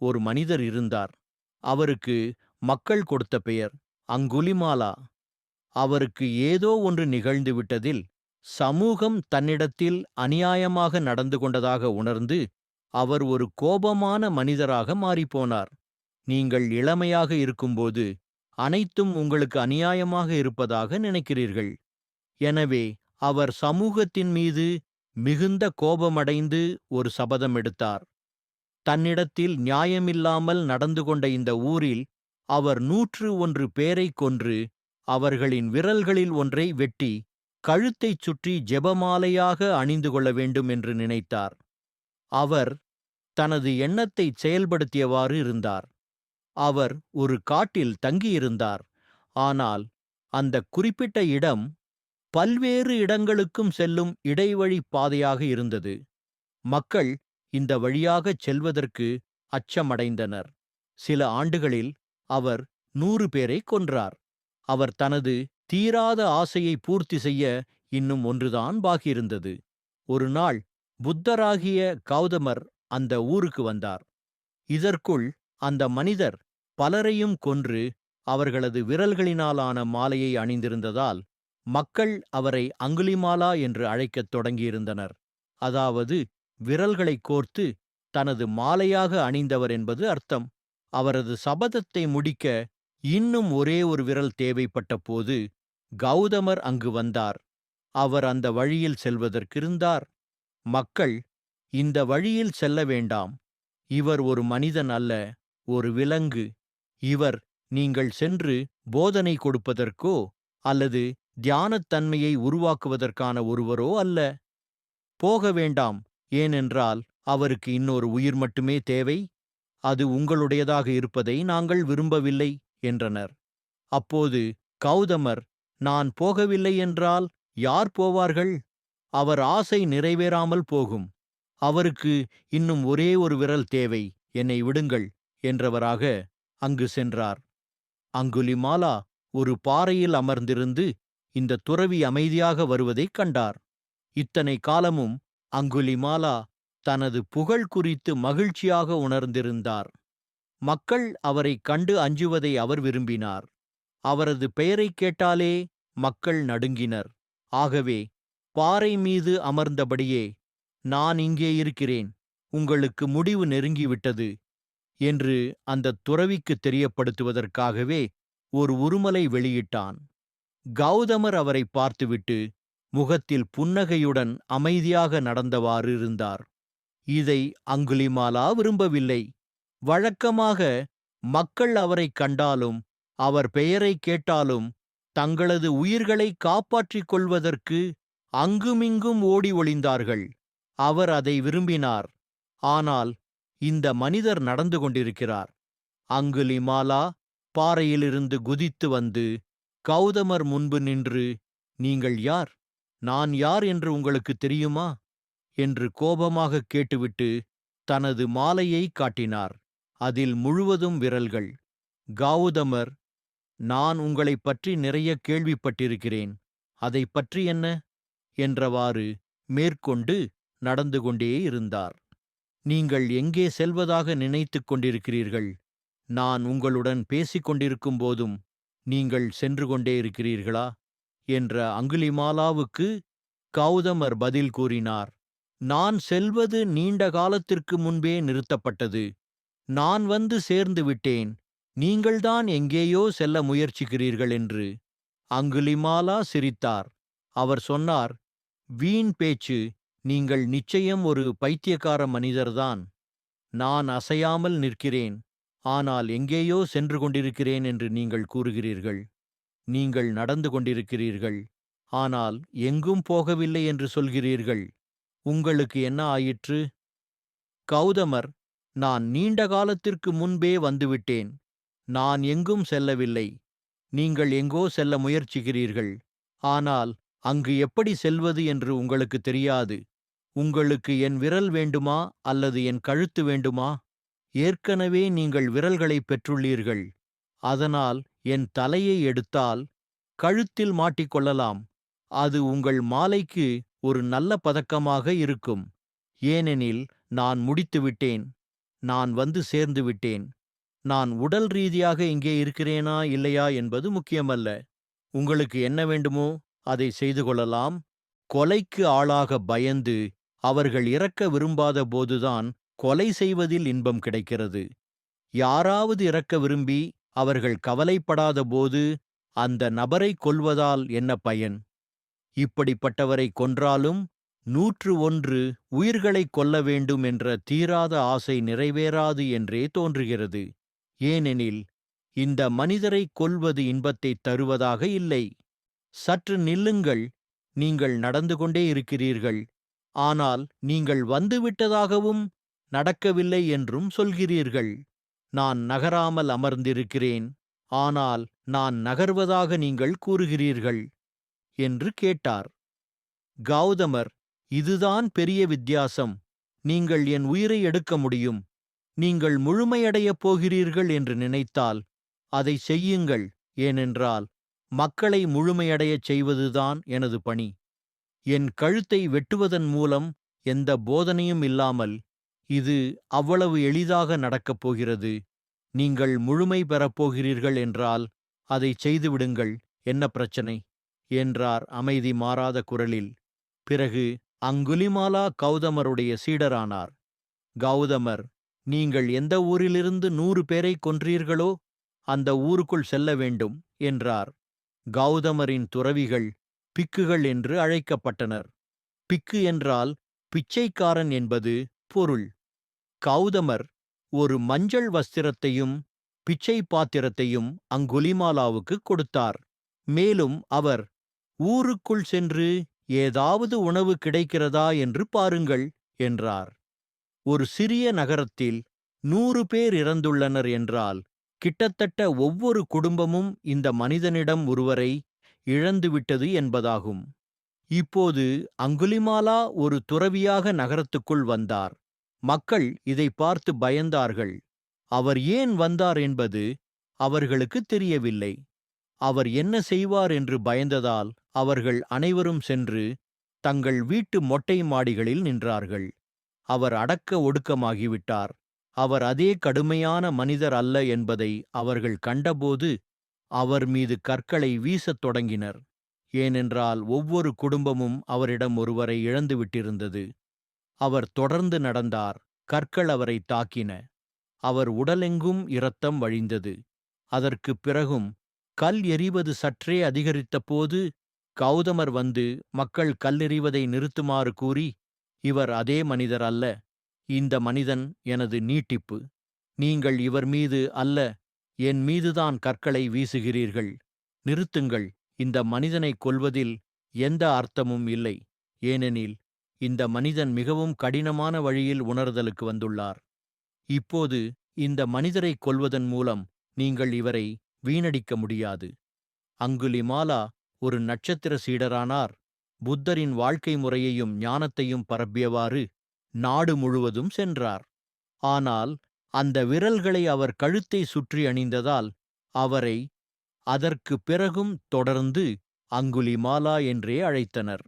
ஒரு மனிதர் இருந்தார். அவருக்கு மக்கள் கொடுத்த பெயர் அங்குலிமாலா. அவருக்கு ஏதோ ஒன்று நிகழ்ந்து விட்டதில் சமூகம் தன்னிடத்தில் அநியாயமாக நடந்து கொண்டதாக உணர்ந்து அவர் ஒரு கோபமான மனிதராக மாறிப்போனார். நீங்கள் இளமையாக இருக்கும்போது அனைத்தும் உங்களுக்கு அநியாயமாக இருப்பதாக நினைக்கிறீர்கள். எனவே அவர் சமூகத்தின் மீது மிகுந்த கோபமடைந்து ஒரு சபதம் எடுத்தார். தன்னிடத்தில் நியாயமில்லாமல் நடந்து கொண்ட இந்த ஊரில் அவர் நூற்று ஒன்று பேரைக் கொன்று அவர்களின் விரல்களில் ஒன்றை வெட்டி கழுத்தைச் சுற்றி ஜெபமாலையாக அணிந்து கொள்ள வேண்டும் என்று நினைத்தார். அவர் தனது எண்ணத்தைச் செயல்படுத்தியவாறு இருந்தார். அவர் ஒரு காட்டில் தங்கியிருந்தார். ஆனால் அந்த குறிப்பிட்ட இடம் பல்வேறு இடங்களுக்கும் செல்லும் இடைவழி பாதையாக இருந்தது. மக்கள் இந்த வழியாகச் செல்வதற்கு அச்சமடைந்தனர். சில ஆண்டுகளில் அவர் நூறு பேரை கொன்றார். அவர் தனது தீராத ஆசையை பூர்த்தி செய்ய இன்னும் ஒன்றுதான் பாகியிருந்தது ஒரு நாள் புத்தராகிய கௌதமர் அந்த ஊருக்கு வந்தார். இதற்குள் அந்த மனிதர் பலரையும் கொன்று அவர்களது விரல்களினாலான மாலையை அணிந்திருந்ததால் மக்கள் அவரை அங்குலிமாலா என்று அழைக்கத் தொடங்கியிருந்தனர். அதாவது விரல்களைக் கோர்த்து தனது மாலையாக அணிந்தவர் என்பது அர்த்தம். அவரது சபதத்தை முடிக்க இன்னும் ஒரே ஒரு விரல் தேவைப்பட்ட போது கௌதமர் அங்கு வந்தார். அவர் அந்த வழியில் செல்வதற்கிருந்தார். மக்கள் இந்த வழியில் செல்ல வேண்டாம். இவர் ஒரு மனிதன் அல்ல ஒரு விலங்கு. இவர் நீங்கள் சென்று போதனை கொடுப்பதற்கோ அல்லது தியானத்தன்மையை உருவாக்குவதற்கான ஒருவரோ அல்ல. போக வேண்டாம். ஏனென்றால் அவருக்கு இன்னொரு உயிர் மட்டுமே தேவை அது உங்களுடையதாக இருப்பதை நாங்கள் விரும்பவில்லை என்றனர். அப்போது கௌதமர் நான் போகவில்லை என்றால் யார் போவார்கள்? அவர் ஆசை நிறைவேறாமல் போகும். அவருக்கு இன்னும் ஒரே ஒரு விரல் தேவை என்னை விடுங்கள் என்றவராக அங்கு சென்றார். அங்குலிமாலா ஒரு பாறையில் அமர்ந்திருந்து இந்த துறவி அமைதியாக வருவதைக் கண்டார். இத்தனை காலமும் அங்குலிமாலா தனது புகழ் குறித்து மகிழ்ச்சியாக உணர்ந்திருந்தார். மக்கள் அவரைக் கண்டு அஞ்சுவதை அவர் விரும்பினார். அவரது பெயரைக் கேட்டாலே மக்கள் நடுங்கினர். ஆகவே பாறை மீது அமர்ந்தபடியே நான் இங்கே இருக்கிறேன். உங்களுக்கு முடிவு நெருங்கிவிட்டது என்று அந்த துறவிக்குத் தெரியப்படுத்துவதற்காகவே ஒரு உருமலை வெளியிட்டான். கௌதமர் அவரை பார்த்துவிட்டு முகத்தில் புன்னகையுடன் அமைதியாக நடந்தவாறு இருந்தார் இதை அங்குலிமாலா விரும்பவில்லை. வழக்கமாக மக்கள் அவரைக் கண்டாலும் அவர் பெயரைக் கேட்டாலும் தங்களது உயிர்களை காப்பாற்றிக் கொள்வதற்கு அங்குமிங்கும் ஓடி ஒளிந்தார்கள். அவர் அதை விரும்பினார். ஆனால் இந்த மனிதர் நடந்து கொண்டிருக்கிறார். அங்குலிமாலா பாறையிலிருந்து குதித்து வந்து கௌதமர் முன்பு நின்று நீங்கள் யார்? நான் யார் என்று உங்களுக்கு தெரியுமா? என்று கோபமாகக் கேட்டுவிட்டு தனது மாலையை காட்டினார். அதில் முழுவதும் விரல்கள். காவுதமர் நான் உங்களைப் பற்றி நிறைய கேள்விப்பட்டிருக்கிறேன். அதைப் பற்றி என்ன? என்றவாறு மேற்கொண்டு நடந்து கொண்டே இருந்தார். நீங்கள் எங்கே செல்வதாக நினைத்துக் கொண்டிருக்கிறீர்கள்? நான் உங்களுடன் பேசிக் கொண்டிருக்கும் போதும் நீங்கள் சென்று கொண்டே இருக்கிறீர்களா? என்ற அங்குலிமாலாவுக்கு கௌதமர் பதில் கூறினார் நான் செல்வது நீண்ட காலத்திற்கு முன்பே நிறுத்தப்பட்டது. நான் வந்து சேர்ந்து விட்டேன். நீங்கள்தான் எங்கேயோ செல்ல முயற்சிக்கிறீர்கள் என்று. அங்குலிமாலா சிரித்தார். அவர் சொன்னார் வீண் பேச்சு. நீங்கள் நிச்சயம் ஒரு பைத்தியக்கார மனிதர்தான். நான் அசையாமல் நிற்கிறேன். ஆனால் எங்கேயோ சென்று கொண்டிருக்கிறேன் என்று நீங்கள் கூறுகிறீர்கள். நீங்கள் நடந்து கொண்டிருக்கிறீர்கள். ஆனால் எங்கும் போகவில்லை என்று சொல்கிறீர்கள். உங்களுக்கு என்ன ஆயிற்று? கௌதமர் நான் நீண்ட காலத்திற்கு முன்பே வந்துவிட்டேன். நான் எங்கும் செல்லவில்லை. நீங்கள் எங்கோ செல்ல முயற்சிக்கிறீர்கள். ஆனால் அங்கு எப்படி செல்வது என்று உங்களுக்கு தெரியாது. உங்களுக்கு என் விரல் வேண்டுமா அல்லது என் கழுத்து வேண்டுமா? ஏற்கனவே நீங்கள் விரல்களைப் பெற்றுள்ளீர்கள். அதனால் என் தலையை எடுத்தால் கழுத்தில் மாட்டிக்கொள்ளலாம். அது உங்கள் மாலைக்கு ஒரு நல்ல பதக்கமாக இருக்கும். ஏனெனில் நான் முடித்துவிட்டேன் நான் வந்து சேர்ந்து விட்டேன். நான் உடல் ரீதியாக இங்கே இருக்கிறேனா இல்லையா என்பது முக்கியமல்ல. உங்களுக்கு என்ன வேண்டுமோ அதை செய்து கொள்ளலாம். கொலைக்கு ஆளாக பயந்து அவர்கள் இறக்க விரும்பாத போதுதான் கொலை செய்வதில் இன்பம் கிடைக்கிறது. யாராவது இறக்க விரும்பி அவர்கள் கவலைப்படாத போது அந்த நபரை கொல்வதால் என்ன பயன்? இப்படிப்பட்டவரை கொன்றாலும் நூற்று ஒன்று உயிர்களைக் கொல்ல வேண்டும் என்ற தீராத ஆசை நிறைவேறாது என்றே தோன்றுகிறது. ஏனெனில் இந்த மனிதரைக் கொல்வது இன்பத்தைத் தருவதாக இல்லை. சற்று நில்லுங்கள் நீங்கள் நடந்து கொண்டே இருக்கிறீர்கள். ஆனால் நீங்கள் வந்துவிட்டதாகவும் நடக்கவில்லை என்றும் சொல்கிறீர்கள். நான் நகராமல் அமர்ந்திருக்கிறேன் ஆனால் நான் நகர்வதாக நீங்கள் கூறுகிறீர்கள் என்று கேட்டார். கௌதமர் இதுதான் பெரிய வித்தியாசம். நீங்கள் என் உயிரை எடுக்க முடியும். நீங்கள் முழுமையடையப் போகிறீர்கள் என்று நினைத்தால் அதை செய்யுங்கள் ஏனென்றால் மக்களை முழுமையடையச் செய்வதுதான் எனது பணி. என் கழுத்தை வெட்டுவதன் மூலம் எந்த போதனையும் இல்லாமல் இது அவ்வளவு எளிதாக நடக்கப் போகிறது. நீங்கள் முழுமை பெறப் போகிறீர்கள் என்றால் அதை செய்துவிடுங்கள் என்ன பிரச்சனை? என்றார் அமைதி மாறாத குரலில். பிறகு அங்குலிமாலா கௌதமருடைய சீடரானார். கௌதமர் நீங்கள் எந்த ஊரிலிருந்து நூறு பேரை கொன்றீர்களோ அந்த ஊருக்குள் செல்ல வேண்டும் என்றார். கௌதமரின் துறவிகள் பிக்குகள் என்று அழைக்கப்பட்டனர். பிக்கு என்றால் பிச்சைக்காரன் என்பது பொருள். கௌதமர் ஒரு மஞ்சள் வஸ்திரத்தையும் பிச்சை பாத்திரத்தையும் அங்குலிமாலாவுக்கு கொடுத்தார். மேலும் அவர் ஊருக்குள் சென்று ஏதாவது உணவு கிடைக்கிறதா என்று பாருங்கள் என்றார். ஒரு சிறிய நகரத்தில் நூறு பேர் இறந்துள்ளனர் என்றால் கிட்டத்தட்ட ஒவ்வொரு குடும்பமும் இந்த மனிதனிடம் ஒருவரை இழந்துவிட்டது என்பதாகும். இப்போது அங்குலிமாலா ஒரு துறவியாக நகரத்துக்குள் வந்தார். மக்கள் இதை பார்த்து பயந்தார்கள். அவர் ஏன் வந்தார் என்பது அவர்களுக்கு தெரியவில்லை. அவர் என்ன செய்வார் என்று பயந்ததால் அவர்கள் அனைவரும் சென்று தங்கள் வீட்டு மொட்டை மாடிகளில் நின்றார்கள். அவர் அடக்க ஒடுக்கமாகிவிட்டார். அவர் அதே கடுமையான மனிதர் அல்ல என்பதை அவர்கள் கண்டபோது அவர் மீது கற்களை வீசத் தொடங்கினர். ஏனென்றால் ஒவ்வொரு குடும்பமும் அவரிடம் ஒருவரை இழந்துவிட்டிருந்தது. அவர் தொடர்ந்து நடந்தார் கற்கள் அவரை தாக்கின. அவர் உடலெங்கும் இரத்தம் வழிந்தது. அதற்குப் பிறகும் கல் எறிவது சற்றே அதிகரித்தபோது கௌதமர் வந்து மக்கள் கல்லெறிவதை நிறுத்துமாறு கூறி இவர் அதே மனிதர் அல்ல. இந்த மனிதன் எனது நீட்டிப்பு. நீங்கள் இவர் மீது அல்ல என் மீதுதான் கற்களை வீசுகிறீர்கள். நிறுத்துங்கள். இந்த மனிதனைக் கொல்வதில் எந்த அர்த்தமும் இல்லை. ஏனெனில் இந்த மனிதன் மிகவும் கடினமான வழியில் உணர்தலுக்கு வந்துள்ளார். இப்போது இந்த மனிதரைக் கொல்வதன் மூலம் நீங்கள் இவரை வீணடிக்க முடியாது. அங்குலிமாலா ஒரு நட்சத்திர சீடரானார். புத்தரின் வாழ்க்கை முறையையும் ஞானத்தையும் பரப்பியவாறு நாடு முழுவதும் சென்றார். ஆனால் அந்த விரல்களை அவர் கழுத்தை சுற்றி அணிந்ததால் அவரை அதற்கு பிறகும் தொடர்ந்து அங்குலிமாலா என்றே அழைத்தனர்.